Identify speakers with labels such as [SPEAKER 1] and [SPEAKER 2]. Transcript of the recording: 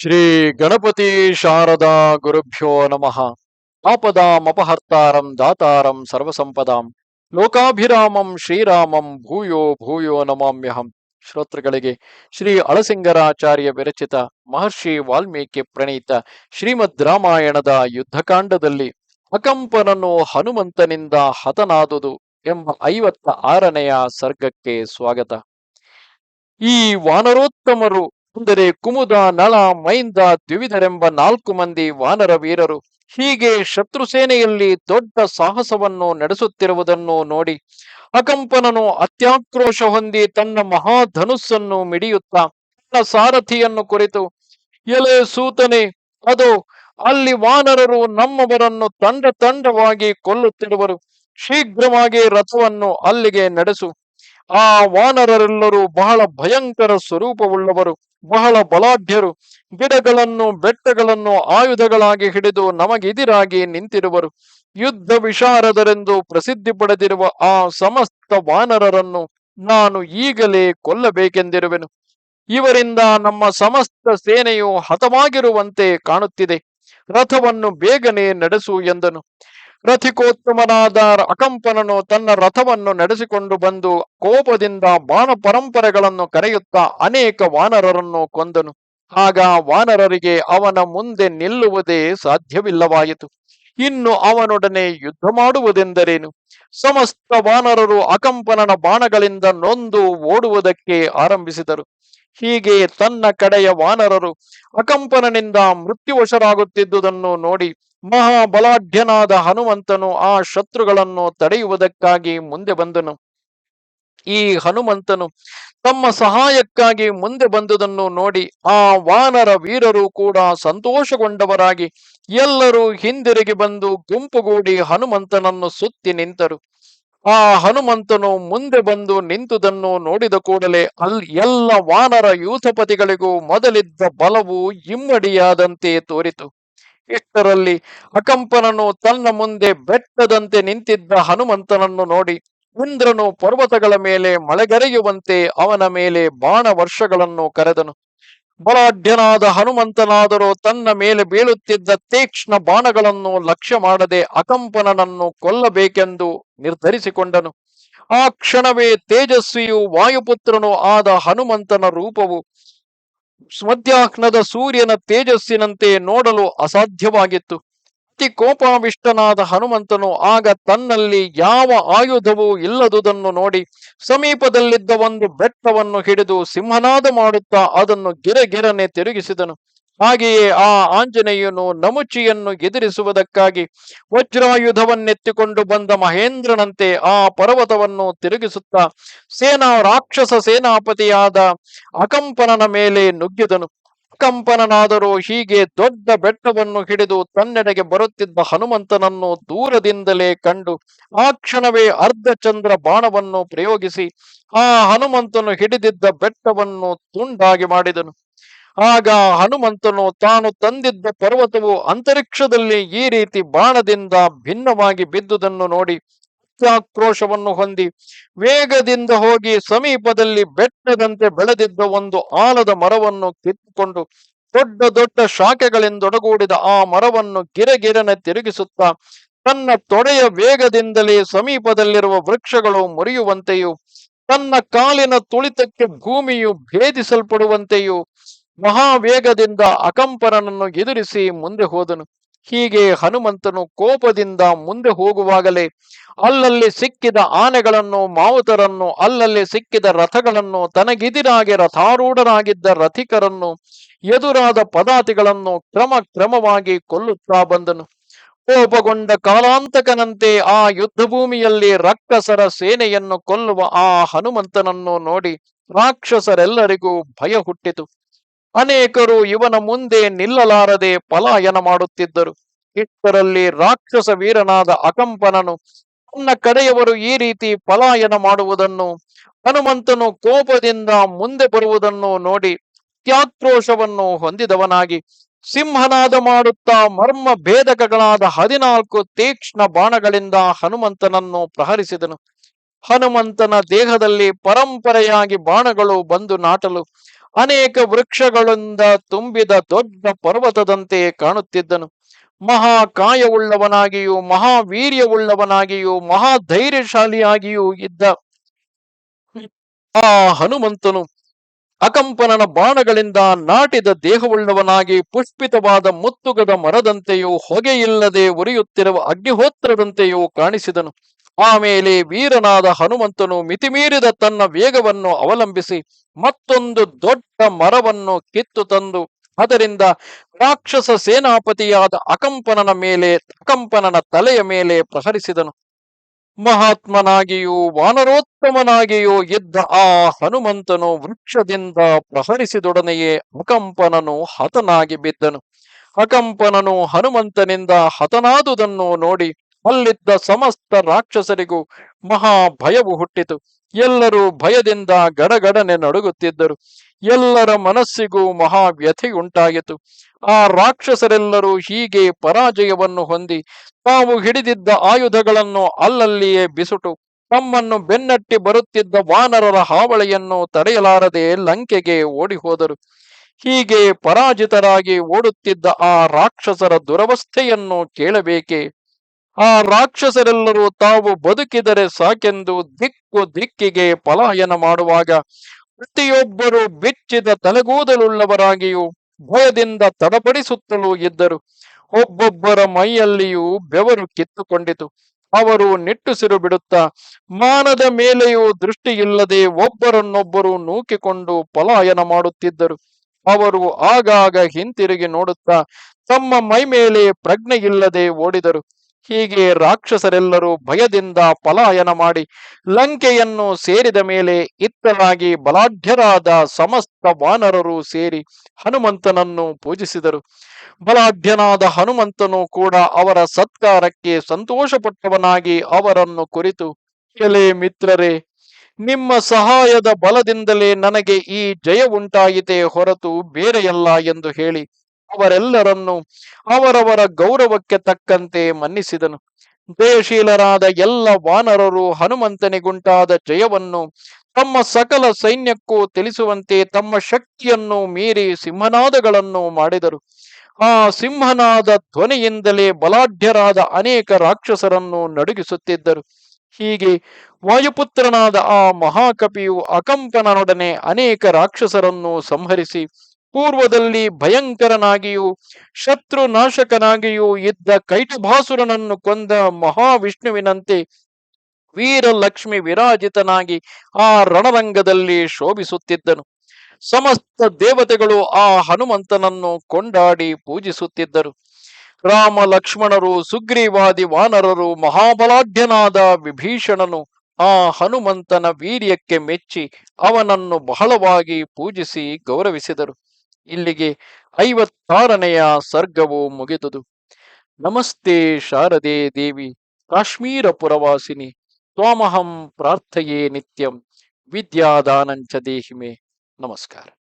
[SPEAKER 1] ಶ್ರೀ ಗಣಪತಿ ಶಾರದಾ ಗುರುಭ್ಯೋ ನಮಃ. ಆಪದಾಮಪಹರ್ತಾರಂ ದಾತಾರಂ ಸರ್ವಸಂಪದಾಂ. ಲೋಕಾಭಿರಾಮಂ ಶ್ರೀರಾಮಂ ಭೂಯೋ ಭೂಯೋ ನಮಾಮ್ಯಹಂ. ಶ್ರೋತೃಗಳಿಗೆ ಶ್ರೀ ಅಳಸಿಂಗರಾಚಾರ್ಯ ವಿರಚಿತ ಮಹರ್ಷಿ ವಾಲ್ಮೀಕಿ ಪ್ರಣೀತ ಶ್ರೀಮದ್ ರಾಮಾಯಣದ ಯುದ್ಧಕಾಂಡದಲ್ಲಿ ಅಕಂಪನನ್ನು ಹನುಮಂತನಿಂದ ಹತನಾದುದು ಎಂಬ ಐವತ್ತ ಆರನೆಯ ಸರ್ಗಕ್ಕೆ ಸ್ವಾಗತ. ಈ ವಾನರೋತ್ತಮರು ಅಂದರೆ ಕುಮುದ ನಳ ಮೈಂದ ದ್ವಿವಿಧರೆಂಬ ನಾಲ್ಕು ಮಂದಿ ವಾನರ ವೀರರು. ಹೀಗೆ ಶತ್ರು ಸೇನೆಯಲ್ಲಿ ದೊಡ್ಡ ಸಾಹಸವನ್ನು ನಡೆಸುತ್ತಿರುವುದನ್ನು ನೋಡಿ ಅಕಂಪನನು ಅತ್ಯಾಕ್ರೋಶ ಹೊಂದಿ ತನ್ನ ಮಹಾಧನುಸ್ಸನ್ನು ಮಿಡಿಯುತ್ತಾ ತನ್ನ ಸಾರಥಿಯನ್ನು ಕುರಿತು, ಎಲೆ ಸೂತನೆ, ಅದು ಅಲ್ಲಿ ವಾನರರು ನಮ್ಮವರನ್ನು ತಂಡ ತಂಡವಾಗಿ ಕೊಲ್ಲುತ್ತಿರುವರು. ಶೀಘ್ರವಾಗಿ ರಥವನ್ನು ಅಲ್ಲಿಗೆ ನಡೆಸು. ಆ ವಾನರರೆಲ್ಲರೂ ಬಹಳ ಭಯಂಕರ ಸ್ವರೂಪವುಳ್ಳವರು. ಬಹಳ ಬಲಾಢ್ಯರು. ಗಿಡಗಳನ್ನು, ಬೆಟ್ಟಗಳನ್ನು ಆಯುಧಗಳಾಗಿ ಹಿಡಿದು ನಮಗೆದಿರಾಗಿ ನಿಂತಿರುವರು. ಯುದ್ಧ ವಿಶಾರದರೆಂದು ಪ್ರಸಿದ್ಧಿ ಪಡೆದಿರುವ ಆ ಸಮಸ್ತ ವಾನರರನ್ನು ನಾನು ಈಗಲೇ ಕೊಲ್ಲಬೇಕೆಂದಿರುವೆನು. ಇವರಿಂದ ನಮ್ಮ ಸಮಸ್ತ ಸೇನೆಯು ಹತವಾಗಿರುವಂತೆ ಕಾಣುತ್ತಿದೆ. ರಥವನ್ನು ಬೇಗನೆ ನಡೆಸು ಎಂದನು. ರಥಿಕೋತ್ತಮನಾದ ಅಕಂಪನನು ತನ್ನ ರಥವನ್ನು ನಡೆಸಿಕೊಂಡು ಬಂದು ಕೋಪದಿಂದ ಬಾಣ ಪರಂಪರೆಗಳನ್ನು ಕರೆಯುತ್ತಾ ಅನೇಕ ವಾನರರನ್ನು ಕೊಂದನು. ಆಗ ವಾನರರಿಗೆ ಅವನ ಮುಂದೆ ನಿಲ್ಲುವುದೇ ಸಾಧ್ಯವಿಲ್ಲವಾಯಿತು. ಇನ್ನು ಅವನೊಡನೆ ಯುದ್ಧ ಮಾಡುವುದೆಂದರೇನು? ಸಮಸ್ತ ವಾನರರು ಅಕಂಪನನ ಬಾಣಗಳಿಂದ ನೊಂದು ಓಡುವುದಕ್ಕೆ ಆರಂಭಿಸಿದರು. ಹೀಗೆ ತನ್ನ ಕಡೆಯ ವಾನರರು ಅಕಂಪನನಿಂದ ಮೃತ್ಯುವಶರಾಗುತ್ತಿದ್ದುದನ್ನು ನೋಡಿ ಮಹಾಬಲಾಢ್ಯನಾದ ಹನುಮಂತನು ಆ ಶತ್ರುಗಳನ್ನು ತಡೆಯುವುದಕ್ಕಾಗಿ ಮುಂದೆ ಬಂದನು. ಈ ಹನುಮಂತನು ತಮ್ಮ ಸಹಾಯಕ್ಕಾಗಿ ಮುಂದೆ ಬಂದುದನ್ನು ನೋಡಿ ಆ ವಾನರ ವೀರರು ಕೂಡ ಸಂತೋಷಗೊಂಡವರಾಗಿ ಎಲ್ಲರೂ ಹಿಂದಿರುಗಿ ಬಂದು ಗುಂಪುಗೂಡಿ ಹನುಮಂತನನ್ನು ಸುತ್ತಿ ನಿಂತರು. ಆ ಹನುಮಂತನು ಮುಂದೆ ಬಂದು ನಿಂತುದನ್ನು ನೋಡಿದ ಕೂಡಲೇ ಅಲ್ಲಿ ಎಲ್ಲ ವಾನರ ಯೂಥಪತಿಗಳಿಗೂ ಮೊದಲಿದ್ದ ಬಲವು ಇಮ್ಮಡಿಯಾದಂತೆ ತೋರಿತು. ಇಷ್ಟರಲ್ಲಿ ಅಕಂಪನನು ತನ್ನ ಮುಂದೆ ಬೆಟ್ಟದಂತೆ ನಿಂತಿದ್ದ ಹನುಮಂತನನ್ನು ನೋಡಿ ಇಂದ್ರನು ಪರ್ವತಗಳ ಮೇಲೆ ಮಳೆಗರೆಯುವಂತೆ ಅವನ ಮೇಲೆ ಬಾಣ ವರ್ಷಗಳನ್ನು ಕರೆದನು. ಬಲಾಢ್ಯನಾದ ಹನುಮಂತನಾದರೂ ತನ್ನ ಮೇಲೆ ಬೀಳುತ್ತಿದ್ದ ತೀಕ್ಷ್ಣ ಬಾಣಗಳನ್ನು ಲಕ್ಷ್ಯ ಮಾಡದೆ ಅಕಂಪನನನ್ನು ಕೊಲ್ಲಬೇಕೆಂದು ನಿರ್ಧರಿಸಿಕೊಂಡನು. ಆ ಕ್ಷಣವೇ ತೇಜಸ್ವಿಯು ವಾಯುಪುತ್ರನು ಆದ ಹನುಮಂತನ ರೂಪವು ಮಧ್ಯಾಹ್ನದ ಸೂರ್ಯನ ತೇಜಸ್ಸಿನಂತೆ ನೋಡಲು ಅಸಾಧ್ಯವಾಗಿತ್ತು. ಅತಿ ಕೋಪಾವಿಷ್ಟನಾದ ಹನುಮಂತನು ಆಗ ತನ್ನಲ್ಲಿ ಯಾವ ಆಯುಧವೂ ಇಲ್ಲದುದನ್ನು ನೋಡಿ ಸಮೀಪದಲ್ಲಿದ್ದ ಒಂದು ಬೆಟ್ಟವನ್ನು ಹಿಡಿದು ಸಿಂಹನಾದ ಮಾಡುತ್ತಾ ಅದನ್ನು ಗಿರಗಿರನೆ ತಿರುಗಿಸಿದನು. ಹಾಗೆಯೇ ಆ ಆಂಜನೇಯನು ನಮುಚಿಯನ್ನು ಎದುರಿಸುವುದಕ್ಕಾಗಿ ವಜ್ರಾಯುಧವನ್ನೆತ್ತಿಕೊಂಡು ಬಂದ ಮಹೇಂದ್ರನಂತೆ ಆ ಪರ್ವತವನ್ನು ತಿರುಗಿಸುತ್ತಾ ಸೇನಾ ರಾಕ್ಷಸ ಸೇನಾಪತಿಯಾದ ಅಕಂಪನನ ಮೇಲೆ ನುಗ್ಗಿದನು. ಅಕಂಪನನಾದರೂ ಹೀಗೆ ದೊಡ್ಡ ಬೆಟ್ಟವನ್ನು ಹಿಡಿದು ತನ್ನೆಡೆಗೆ ಬರುತ್ತಿದ್ದ ಹನುಮಂತನನ್ನು ದೂರದಿಂದಲೇ ಕಂಡು ಆ ಕ್ಷಣವೇ ಅರ್ಧಚಂದ್ರ ಬಾಣವನ್ನು ಪ್ರಯೋಗಿಸಿ ಆ ಹನುಮಂತನು ಹಿಡಿದಿದ್ದ ಬೆಟ್ಟವನ್ನು ತುಂಡಾಗಿ ಮಾಡಿದನು. ಆಗ ಹನುಮಂತನು ತಾನು ತಂದಿದ್ದ ಪರ್ವತವು ಅಂತರಿಕ್ಷದಲ್ಲಿ ಈ ರೀತಿ ಬಾಣದಿಂದ ಭಿನ್ನವಾಗಿ ಬಿದ್ದುದನ್ನು ನೋಡಿ ಆಕ್ರೋಶವನ್ನು ಹೊಂದಿ ವೇಗದಿಂದ ಹೋಗಿ ಸಮೀಪದಲ್ಲಿ ಬೆಟ್ಟದಂತೆ ಬೆಳೆದಿದ್ದ ಒಂದು ಆಲದ ಮರವನ್ನು ಕಿತ್ತುಕೊಂಡು ದೊಡ್ಡ ದೊಡ್ಡ ಶಾಖೆಗಳಿಂದೊಡಗೂಡಿದ ಆ ಮರವನ್ನು ಗಿರಗಿರನೆ ತಿರುಗಿಸುತ್ತಾ ತನ್ನ ತೊಡೆಯ ವೇಗದಿಂದಲೇ ಸಮೀಪದಲ್ಲಿರುವ ವೃಕ್ಷಗಳು ಮುರಿಯುವಂತೆಯೂ ತನ್ನ ಕಾಲಿನ ತುಳಿತಕ್ಕೆ ಭೂಮಿಯು ಭೇದಿಸಲ್ಪಡುವಂತೆಯೂ ಮಹಾವೇಗದಿಂದ ಅಕಂಪನನನ್ನು ಎದುರಿಸಿ ಮುಂದೆ ಹೋದನು. ಹೀಗೆ ಹನುಮಂತನು ಕೋಪದಿಂದ ಮುಂದೆ ಹೋಗುವಾಗಲೇ ಅಲ್ಲಲ್ಲಿ ಸಿಕ್ಕಿದ ಆನೆಗಳನ್ನು, ಮಾವುತರನ್ನು, ಅಲ್ಲಲ್ಲಿ ಸಿಕ್ಕಿದ ರಥಗಳನ್ನು, ತನಗಿದಿರಾಗಿ ರಥಾರೂಢರಾಗಿದ್ದ ರಥಿಕರನ್ನು, ಎದುರಾದ ಪದಾತಿಗಳನ್ನು ಕ್ರಮ ಕ್ರಮವಾಗಿ ಕೊಲ್ಲುತ್ತಾ ಬಂದನು. ಕೋಪಗೊಂಡ ಕಾಲಾಂತಕನಂತೆ ಆ ಯುದ್ಧ ಭೂಮಿಯಲ್ಲಿ ರಕ್ಕಸರ ಸೇನೆಯನ್ನು ಕೊಲ್ಲುವ ಆ ಹನುಮಂತನನ್ನು ನೋಡಿ ರಾಕ್ಷಸರೆಲ್ಲರಿಗೂ ಭಯ ಹುಟ್ಟಿತು ಅನೇಕರು ಇವನ ಮುಂದೆ ನಿಲ್ಲಲಾರದೆ ಪಲಾಯನ ಮಾಡುತ್ತಿದ್ದರು. ಇಷ್ಟರಲ್ಲಿ ರಾಕ್ಷಸ ವೀರನಾದ ಅಕಂಪನನು, ತನ್ನ ಕಡೆಯವರು ಈ ರೀತಿ ಪಲಾಯನ ಮಾಡುವುದನ್ನು, ಹನುಮಂತನು ಕೋಪದಿಂದ ಮುಂದೆ ಬರುವುದನ್ನು ನೋಡಿ ತ್ಯಾಕ್ರೋಶವನ್ನು ಹೊಂದಿದವನಾಗಿ ಸಿಂಹನಾದ ಮಾಡುತ್ತಾ ಮರ್ಮ ಭೇದಕಗಳಾದ ಹದಿನಾಲ್ಕು ತೀಕ್ಷ್ಣ ಬಾಣಗಳಿಂದ ಹನುಮಂತನನ್ನು ಪ್ರಹರಿಸಿದನು. ಹನುಮಂತನ ದೇಹದಲ್ಲಿ ಪರಂಪರೆಯಾಗಿ ಬಾಣಗಳು ಬಂದು ನಾಟಲು ಅನೇಕ ವೃಕ್ಷಗಳಿಂದ ತುಂಬಿದ ದೊಡ್ಡ ಪರ್ವತದಂತೆ ಕಾಣುತ್ತಿದ್ದನು. ಮಹಾಕಾಯವುಳ್ಳವನಾಗಿಯೂ, ಮಹಾವೀರ್ಯವುಳ್ಳವನಾಗಿಯೂ, ಮಹಾಧೈರ್ಯಶಾಲಿಯಾಗಿಯೂ ಇದ್ದ ಆ ಹನುಮಂತನು ಅಕಂಪನನ ಬಾಣಗಳಿಂದ ನಾಟಿದ ದೇಹವುಳ್ಳವನಾಗಿ ಪುಷ್ಪಿತವಾದ ಮುತ್ತುಗದ ಮರದಂತೆಯೂ ಹೊಗೆಯಿಲ್ಲದೆ ಉರಿಯುತ್ತಿರುವ ಅಗ್ನಿಹೋತ್ರದಂತೆಯೂ ಕಾಣಿಸಿದನು. ಆಮೇಲೆ ವೀರನಾದ ಹನುಮಂತನು ಮಿತಿಮೀರಿದ ತನ್ನ ವೇಗವನ್ನು ಅವಲಂಬಿಸಿ ಮತ್ತೊಂದು ದೊಡ್ಡ ಮರವನ್ನು ಕಿತ್ತು ತಂದು ಅದರಿಂದ ರಾಕ್ಷಸ ಸೇನಾಪತಿಯಾದ ಅಕಂಪನನ ಮೇಲೆ, ಅಕಂಪನನ ತಲೆಯ ಮೇಲೆ ಪ್ರಹರಿಸಿದನು. ಮಹಾತ್ಮನಾಗಿಯೂ ವಾನರೋತ್ತಮನಾಗಿಯೂ ಇದ್ದ ಆ ಹನುಮಂತನು ವೃಕ್ಷದಿಂದ ಪ್ರಹರಿಸಿದೊಡನೆಯೇ ಅಕಂಪನನು ಹತನಾಗಿ ಬಿದ್ದನು. ಅಕಂಪನನು ಹನುಮಂತನಿಂದ ಹತನಾದುದನ್ನು ನೋಡಿ ಅಲ್ಲಿದ್ದ ಸಮಸ್ತ ರಾಕ್ಷಸರಿಗೂ ಮಹಾ ಭಯವು ಹುಟ್ಟಿತು. ಎಲ್ಲರೂ ಭಯದಿಂದ ಗಡಗಡನೆ ನಡುಗುತ್ತಿದ್ದರು. ಎಲ್ಲರ ಮನಸ್ಸಿಗೂ ಮಹಾ ವ್ಯಥೆಯುಂಟಾಯಿತು ಆ ರಾಕ್ಷಸರೆಲ್ಲರೂ ಹೀಗೆ ಪರಾಜಯವನ್ನು ಹೊಂದಿ ತಾವು ಹಿಡಿದಿದ್ದ ಆಯುಧಗಳನ್ನು ಅಲ್ಲಲ್ಲಿಯೇ ಬಿಸುಟು. ತಮ್ಮನ್ನು ಬೆನ್ನಟ್ಟಿ ಬರುತ್ತಿದ್ದ ವಾನರರ ಹಾವಳಿಯನ್ನು ತಡೆಯಲಾರದೆ ಲಂಕೆಗೆ ಓಡಿ ಹೋದರು ಹೀಗೆ ಪರಾಜಿತರಾಗಿ ಓಡುತ್ತಿದ್ದ ಆ ರಾಕ್ಷಸರ ದುರವಸ್ಥೆಯನ್ನು ಕೇಳಬೇಕೆ? ಆ ರಾಕ್ಷಸರೆಲ್ಲರೂ ತಾವು ಬದುಕಿದರೆ ಸಾಕೆಂದು ದಿಕ್ಕು ದಿಕ್ಕಿಗೆ ಪಲಾಯನ ಮಾಡುವಾಗ ಪ್ರತಿಯೊಬ್ಬರು ಬಿಚ್ಚಿದ ತಲೆಗೂದಲುಳ್ಳವರಾಗಿಯೂ ಭಯದಿಂದ ತಡಪಡಿಸುತ್ತಲೂ ಇದ್ದರು. ಒಬ್ಬೊಬ್ಬರ ಮೈಯಲ್ಲಿಯೂ ಬೆವರು ಕಿತ್ತುಕೊಂಡಿತು. ಅವರು ನಿಟ್ಟುಸಿರು ಬಿಡುತ್ತಾ, ಮಾನದ ಮೇಲೆಯೂ ದೃಷ್ಟಿ ಇಲ್ಲದೆ ಒಬ್ಬರನ್ನೊಬ್ಬರು ನೂಕಿಕೊಂಡು ಪಲಾಯನ ಮಾಡುತ್ತಿದ್ದರು. ಅವರು ಆಗಾಗ ಹಿಂತಿರುಗಿ ನೋಡುತ್ತಾ, ತಮ್ಮ ಮೈ ಮೇಲೆ ಪ್ರಜ್ಞೆ ಇಲ್ಲದೆ ಓಡಿದರು. ಹೀಗೆ ರಾಕ್ಷಸರೆಲ್ಲರೂ ಭಯದಿಂದ ಪಲಾಯನ ಮಾಡಿ ಲಂಕೆಯನ್ನು ಸೇರಿದ ಮೇಲೆ ಇತ್ತಲಾಗಿ ಬಲಾಢ್ಯರಾದ ಸಮಸ್ತ ವಾನರರು ಸೇರಿ ಹನುಮಂತನನ್ನು ಪೂಜಿಸಿದರು. ಬಲಾಢ್ಯನಾದ ಹನುಮಂತನು ಕೂಡ ಅವರ ಸತ್ಕಾರಕ್ಕೆ ಸಂತೋಷಪಟ್ಟವನಾಗಿ ಅವರನ್ನು ಕುರಿತು ಎಲೆ ಮಿತ್ರರೇ, ನಿಮ್ಮ ಸಹಾಯದ ಬಲದಿಂದಲೇ ನನಗೆ ಈ ಜಯ ಉಂಟಾಯಿತೇ ಹೊರತು ಬೇರೆಯಲ್ಲ ಎಂದು ಹೇಳಿ ಅವರೆಲ್ಲರನ್ನು ಅವರವರ ಗೌರವಕ್ಕೆ ತಕ್ಕಂತೆ ಮನ್ನಿಸಿದನು. ಜಯಶೀಲರಾದ ಎಲ್ಲ ವಾನರರು ಹನುಮಂತನಿಗುಂಟಾದ ಜಯವನ್ನು ತಮ್ಮ ಸಕಲ ಸೈನ್ಯಕ್ಕೂ ತಿಳಿಸುವಂತೆ ತಮ್ಮ ಶಕ್ತಿಯನ್ನು ಮೀರಿ ಸಿಂಹನಾದಗಳನ್ನು ಮಾಡಿದರು. ಆ ಸಿಂಹನಾದ ಧ್ವನಿಯಿಂದಲೇ ಬಲಾಢ್ಯರಾದ ಅನೇಕ ರಾಕ್ಷಸರನ್ನು ನಡುಗಿಸುತ್ತಿದ್ದರು. ಹೀಗೆ ವಾಯುಪುತ್ರನಾದ ಆ ಮಹಾಕಪಿಯು ಅಕಂಪನನೊಡನೆ ಅನೇಕ ರಾಕ್ಷಸರನ್ನು ಸಂಹರಿಸಿ ಪೂರ್ವದಲ್ಲಿ ಭಯಂಕರನಾಗಿಯೂ ಶತ್ರು ನಾಶಕನಾಗಿಯೂ ಇದ್ದ ಕೈಟಭಾಸುರನನ್ನು ಕೊಂದ ಮಹಾವಿಷ್ಣುವಿನಂತೆ ವೀರಲಕ್ಷ್ಮಿ ವಿರಾಜಿತನಾಗಿ ಆ ರಣರಂಗದಲ್ಲಿ ಶೋಭಿಸುತ್ತಿದ್ದನು. ಸಮಸ್ತ ದೇವತೆಗಳು ಆ ಹನುಮಂತನನ್ನು ಕೊಂಡಾಡಿ ಪೂಜಿಸುತ್ತಿದ್ದರು. ರಾಮ, ಲಕ್ಷ್ಮಣರು, ಸುಗ್ರೀವಾದಿ ವಾನರರು, ಮಹಾಬಲಾಢ್ಯನಾದ ವಿಭೀಷಣನು ಆ ಹನುಮಂತನ ವೀರ್ಯಕ್ಕೆ ಮೆಚ್ಚಿ ಅವನನ್ನು ಬಹಳವಾಗಿ ಪೂಜಿಸಿ ಗೌರವಿಸಿದರು. ಇಲ್ಲಿಗೆ ಐವತ್ತಾರನೆಯ ಸರ್ಗವು ಮುಗಿದುದು. ನಮಸ್ತೆ ಶಾರದೆ ದೇವಿ ಕಾಶ್ಮೀರ ಪುರವಾಸಿನಿ ತ್ವಾಮಹಂ ಪ್ರಾರ್ಥಯೇ ನಿತ್ಯಂ, ವಿದ್ಯಾದಾನಂಚ ದೇಹಿಮೆ. ನಮಸ್ಕಾರ.